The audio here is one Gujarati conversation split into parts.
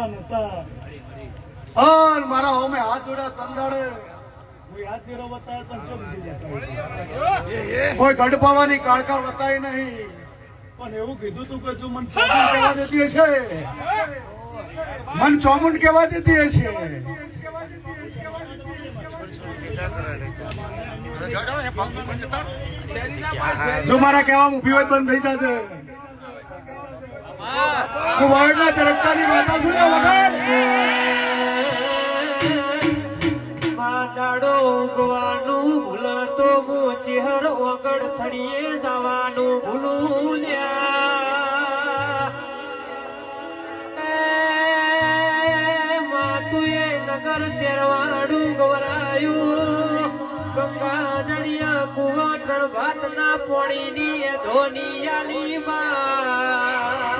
ના નતા. અન મારા હોમે હાથ જોડ્યા તંદાડે. કોઈ હાથ ફેરો બતાવે તો ચો બીજી જતા. કોઈ ગડપાવાની કાળકા બતાવી નહીં. પણ એવું કીધું તું કે જો મન ચોમુંડ કહેવા દેતી છે મન ચોમુંડ કહેવા દેતી છે જો મારા કહેવા ઊભી હોય બંધ થઈ જશે હું વાળના ચરકતાની માતા છું ને વગર માતાડો ઉગવાનું ભૂલતો હું ચહેરો વગર થડીએ જવાનું ભૂલું માતુએ નગર તેરવાડું ગવરાયું. ગંગા જડિયા કુવાટણ ભાતના પોણીની ધોની આલી માં.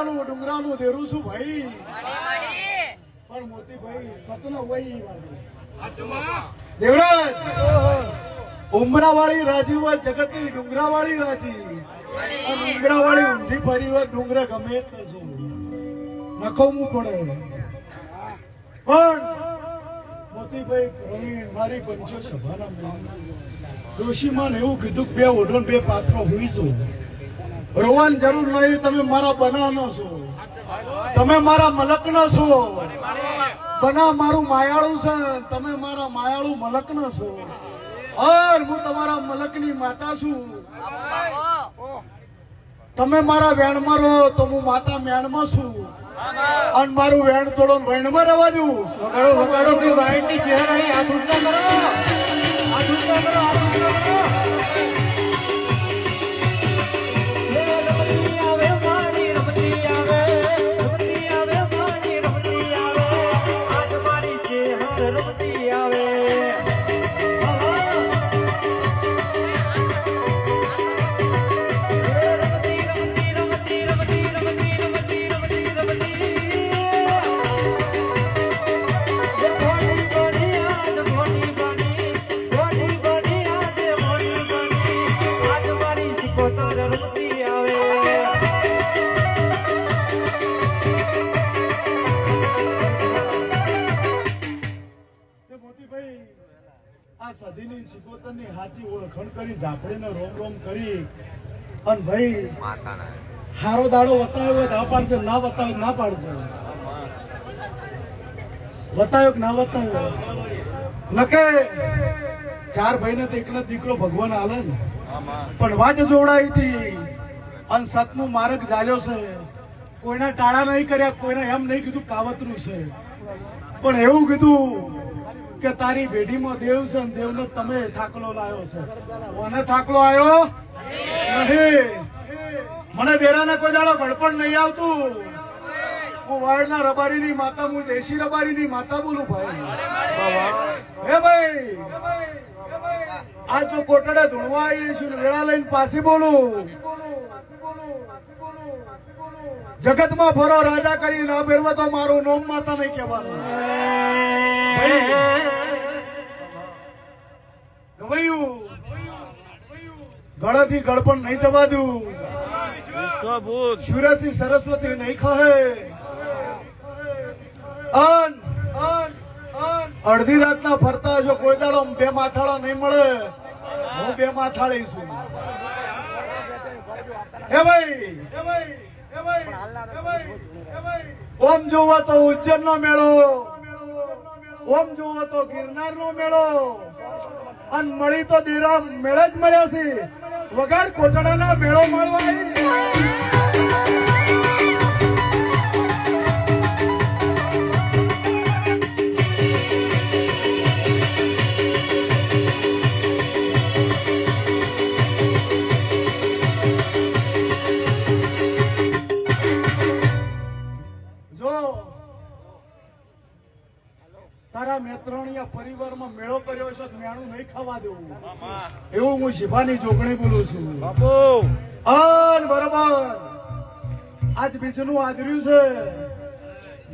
કોયલાનું ડુંગરાનું દેરું છું ભાઈ. પણ મોતીભાઈ સતન વહી દેવરાજ ઉમરા વાળી રાજી હોય જગતની ડુંગરા વાળી રાજી ડુંગરા વાળી ઊંધી ફરી હોય ડુંગરા ગમે નખવું છું નખવવું પડે. પણ મોતીભાઈ પ્રવીણ મારી પંચો સભાના ડોશીમાં એવું કીધું કે બે ઓઢોન ને બે પાત્રો હોઈશું રોવાની જરૂર નહીં તમે મારા બનાનો છો. તમે મારા મલકનો છો. બના મારું માયાળું છે, તમે મારા માયાળું મલકનો છો. અર હું તમારા મલકની માતા છું. તમે મારા વેણમાં રહો તો હું માતા મેણમાં છું. અને મારું વેણ થોડો વેણમાં રહેવા દઉં. વગાડો વગાડો વાયડની ચેહર અને ભાઈ, હારો દાડો બતાવ્યો હોય તો પાડજો, ના બતાવ્યો ના પાડજો. બતાવ્યો કે ના બતાવ્યો નકે? ચાર ભાઈને તો એકલો દીકરો ભગવાન આલે ને. પણ વાત જોડાઈ હતી. અને સતનો માર્ગ ચાલ્યો છે. કોઈના ટાળા નહીં કર્યા, કોઈને એમ નહીં કીધું કાવતરું છે. પણ એવું કીધું કે તારી ભેટીમાં દેવ છે ને દેવનો તમે થાકલો લાયો છે. મને થાકલો આવ્યો મને દેરાને કોઈ દાડો ગળપણ નહીં આવતું. હું વાળના રબારીની માતા, હું દેશી રબારીની માતા બોલું ભાઈ. હે ભાઈ. આ જો કોટડે ધૂણવા આવીએ છું વેળા લઈને પાછી બોલું. જગતમાં ફરો, રાજા કરી ના ફેરવા તો મારું નોમ માતા નહીં કહેવાનું. ગવાયું. ગળાથી ગળપણ નહીં જવા દઉં. સુરસી સરસ્વતી નહીં ખહે. અડધી રાતના ફરતા જો કોઈ દાડો બે માથાળા નહીં મળે. હું બે માથાળી છું. ભાઈ ઓમ જોવો તો ઉજ્જૈન નો મેળો. ઓમ જોવો તો ગિરનાર નો મેળો. અને મળી તો દેરા મેળે જ મળ્યા છે. વગર કોટડાના મેળો. જો તારા મેત્રણીયા પરિવારમાં મેળો કર્યો છે મેણું નહીં ખાવા દેવું એવું હું શિવાની જોગણી બોલું છું. બાપુ. અન બરાબર. આજ બીજનું આદર્યું છે.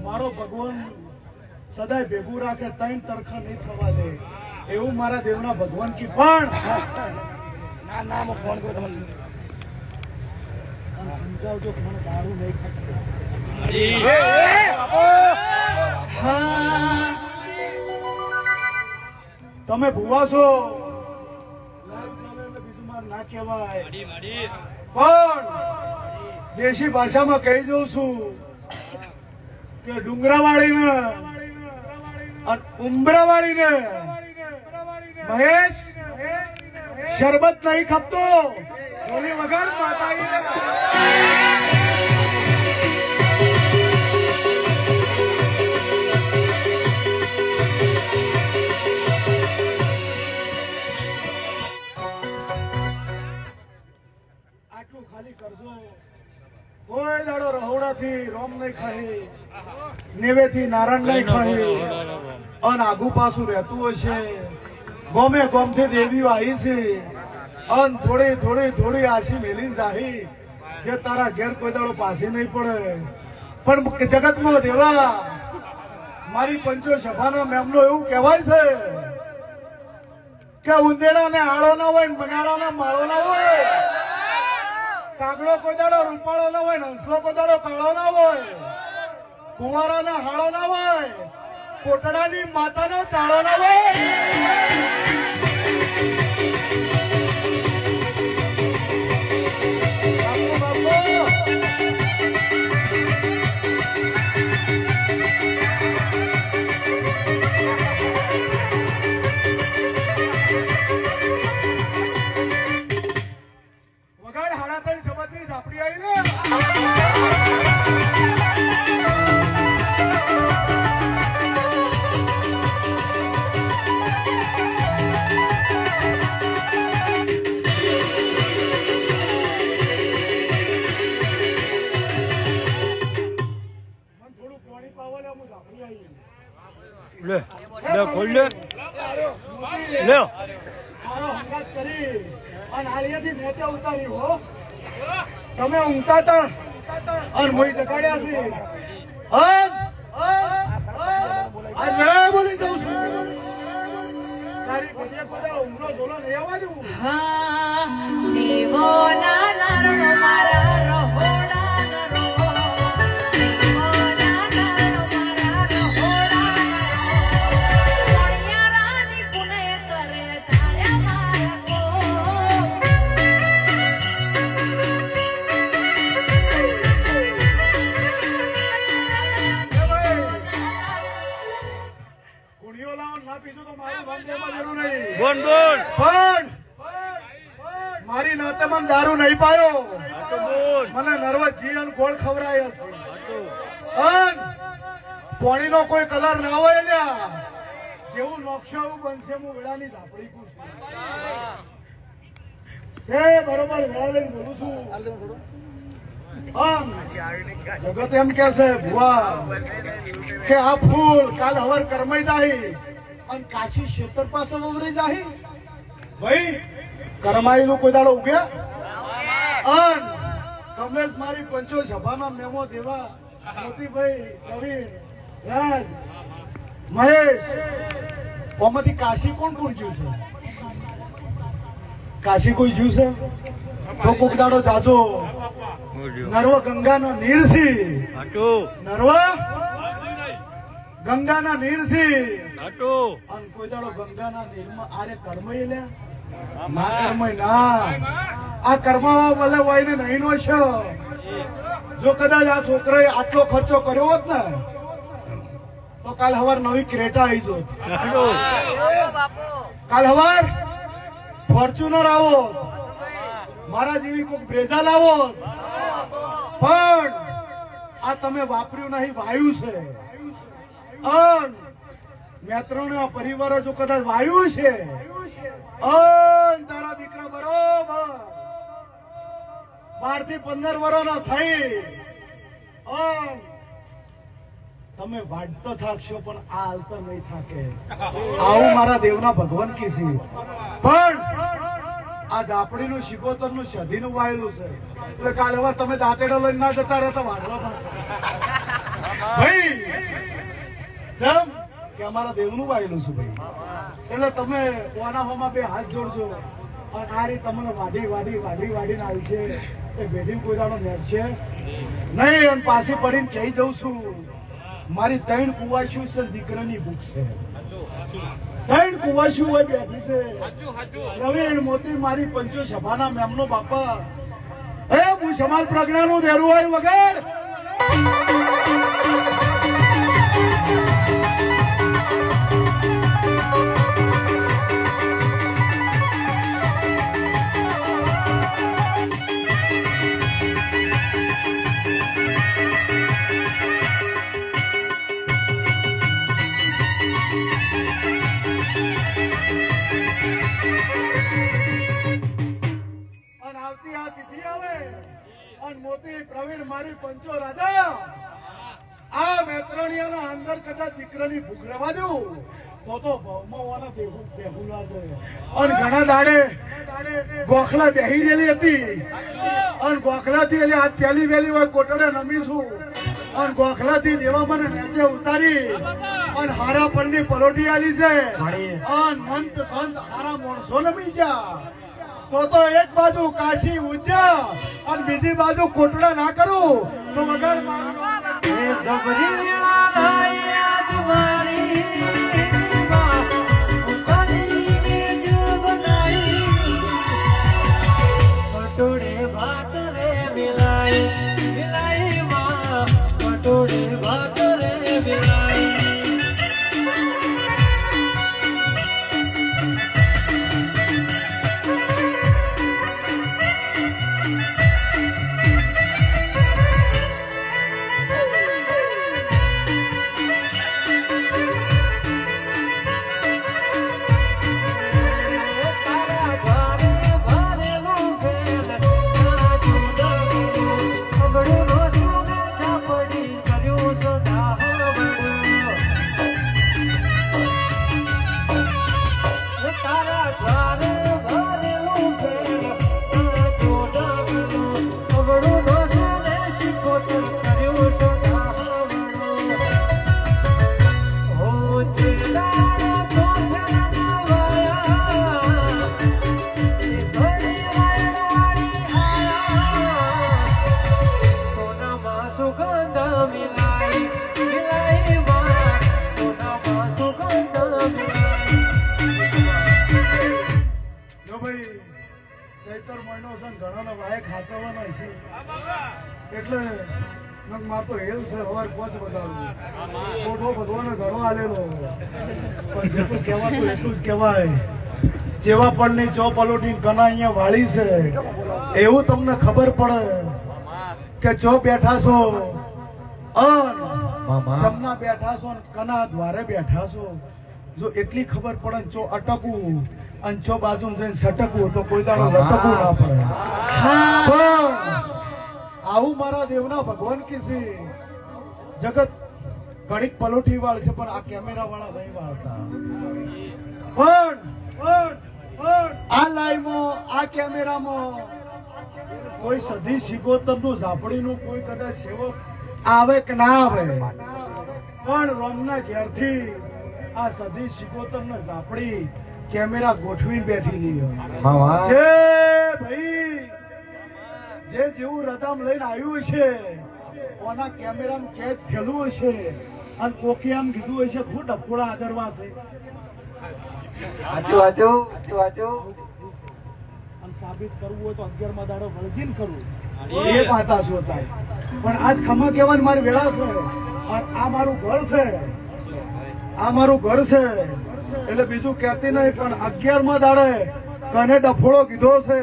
મારો ભગવાન સદાય ભેગું રાખે તૈન તરખા નહીં થવા દે. એવું મારા દેવના ભગવાન કી પણ. ના ના હું ફોન કરું તમને. સમજાવજો મને દારૂ નહીં ખપતો તમે ભૂવા છો. કહેવાય પણ દેશી ભાષામાં કહી દઉં છું કે ડુંગરાવાળીને અને ઉંબરાવાળીને મહેશ શરબત નહીં ખપતો ઓલી વગર માતાજીને કોઈ દાડો રહોડાથી રોમ નહીં ખાઈ નેવેથી નારાયણ નહીં ખાઈ. અને આગુ પાછું રહેતું હશે ગોમે ગોમથી દેવીઓ આવી છે. અન થોડી થોડી થોડી આશી મેલી જાહી કે તારા ઘેર કોઈ દાડો પાસે નહીં પડે. પણ જગતમાં દેવા મારી પંચો સભાના મેમનો એવું કહેવાય છે કે ઉંદેડા ને આળો ના હોય ને બગાડા ના માળો ના હોય. કાગડો કોઈ દાડો રૂપાળો ના હોય હંસલો કોઈ દાડો કાળો ના હોય કુંવારા ના હાળો ના હોય, કોટડાની માતાનો ચાળો ના હોય. લે. ખોલ લે. લે મારો હંગાત કરી. અને આલિયાથી નેચે ઉતારી હો. તમે ઊંઘતા હતા અને મોઈ જગાડ્યા છે. બોલ બોલ. પણ મારી નાતે મને દારૂ નહીં પાયો. મને નર્વસ જી અને ગોળ ખવરાય હશે પોણી નો કોઈ કલર ના હોય લ્યા. જેવું નકશો એવું બનશે હું વેળાની ઝાપડી કું એ બરોબર વેળા લઈને બોલું છું. જગત એમ કે છે ભુવા કે આ ફૂલ કાલ હવર કરમાઈ જાહી અને કાશી ક્ષેત્ર પાસે વવરાઈ જાહી. ભાઈ કરમાયેલું કોઈ દાડો ઉગ્યા અન કમલેશ મારી પંચો સભાના મેમો દેવા મોતીભાઈ પ્રવીણ રાજ મહેશ. ઓમાંથી કાશી કોણ કોણ જ્યું છે? કાશી કોઈ જ્યું છે? તો કોક દાડો જાજો. નર્વ ગંગાનો નીરસી. હાટુ. નર્વ? ગંગાના નીરસી હાટુ અને કોઈ દાડો ગંગાના નીરમાં આરે કર્મય લે ના કર્મય ના. આ કર્મ ભલે હોય ને નહીં નો છે. જો કદાચ આ છોકરાએ આટલો ખર્ચો કર્યો હોત ને તો કાલ હવાર નવી ક્રેટા આવી જો કાલ હવાર ફોર્ચ્યુનર આવો મારા જેવી કોઈક બ્રેઝા લાવો પણ આ તમે વાપર્યું નહીં વાયુ છે. અન. મેત્રોના પરિવારો જો કદાચ વાયુ છે. અન, તારા દીકરા બરોબર. બારથી પંદર વર્ષનો થઈ. અન. તમે વાંચતો થાકશો, પણ આ હાલતો નહીં થાકે. આવું મારા દેવના ભગવાન કી છે. પણ આ ઝાપડીનું શિકોતરનું સધીનું વાયેલું છે. એટલે કાલે તમે દાંતેડો લઈને ના જતા રહો તો વાંઢવા પાસે ભાઈ જેમ કે અમારા દેવનું વાયેલું છે ભાઈ. એટલે તમે કોના હોમાં બે હાથ જોડજો. અને આ રીતે તમને વાડી વાડી વાડી વાડીને આવી છે. એ બેડી કોઈ દાડો નેરશે નહીં, અને પાછી પડીને કહી જઉં છું. મારી ત્રણ કુવાશું છે દીકરાની બુક છે. ત્રણ કુવાશું હોય બેઠી છે. રવિ મોતી મારી પંચો સભાના મેમનો બાપા. એ હું સમાજ પ્રજ્ઞાનું દેરું હોય વગર. તો તો ભવમાં અને ઘણા દાડે ગોખલા બેહી રહેલી હતી. અને ગોખલાથી એટલે આજ પહેલી વહેલી હોય, કોટડે નમીશું. અને ગોખલાથી દેવા મને નીચે ઉતારી. અને હારા પરની પલોટી આલી છે. અને મંત સંત હારા માણસો નમી જા તો તો એક બાજુ કાશી ઉજ્જા અને બીજી બાજુ કોટડા ના કરું. તો વગર મારું. માર તો હેલ છે હવાર પોચ બતાવું કોઠો ભગવાને ઘણો આલેલો. પણ જેટલું કહેવાતું એટલું જ કહેવાય. જેવા પણની ચો પલોટી કના અહીંયા વાળી છે. એવું તમને ખબર પડે કે ચો બેઠા છો. અન જમના બેઠા છો ને કના દ્વારે બેઠા છો. જો એટલી ખબર પડે ને ચો અટકવું અને ચો બાજુ જઈને સટકવું તો કોઈ દાડો લટકવું ના પડે. આવું મારા દેવના ભગવાન કી છે? જગત ઘડીક પલોઠી વાળ છે પણ આ કેમેરા વાળા નહીં વાળતા. પણ આ લાઈવમાં આ કેમેરામાં કોઈ સધી સિગોતરનું ઝાપડીનું કોઈ કદાચ સેવક આવે કે ના આવે? પણ રોમના ઘેરથી આ સધી સિગોતરને ઝાપડી કેમેરા ગોઠવી બેઠી હોય જે ભાઈ જે જેવું રદમ લઈને આવ્યું છે કોના કેમેરામાં કેદ થયેલું હશે. અને કોકી આમ કીધું હશે ખૂબ ડફોડા આદરવા છે. વાંચો વાંચો વાંચો અને સાબિત કરવું હોય તો અગિયારમાં દાડો વળગીને કરવું. એ પાતા શું થાય પણ આજ ખમા કહેવાની મારી વેળા છે. અને આ મારું ઘર છે. આ મારું ઘર છે. એટલે બીજું કહેતી નહીં પણ અગિયારમાં દાડે કને ડફોડો કીધો છે.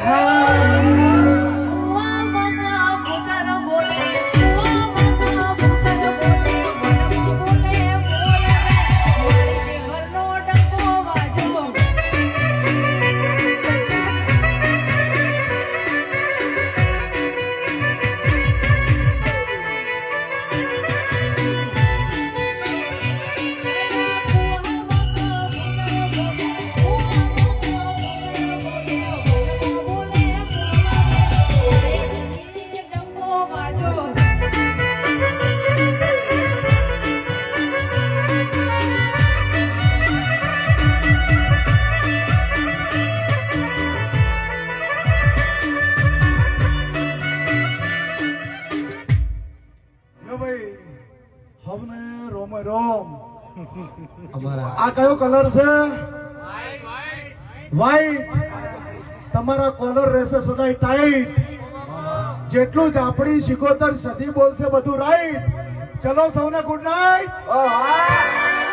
home. આ કયો કલર છે? વ્હાઈટ તમારા કોલર રહેશે સદાય ટાઈટ જેટલું જ આપણી શિકોતર સદી બોલશે બધું રાઈટ ચલો સૌને ગુડ નાઇટ ઓ હા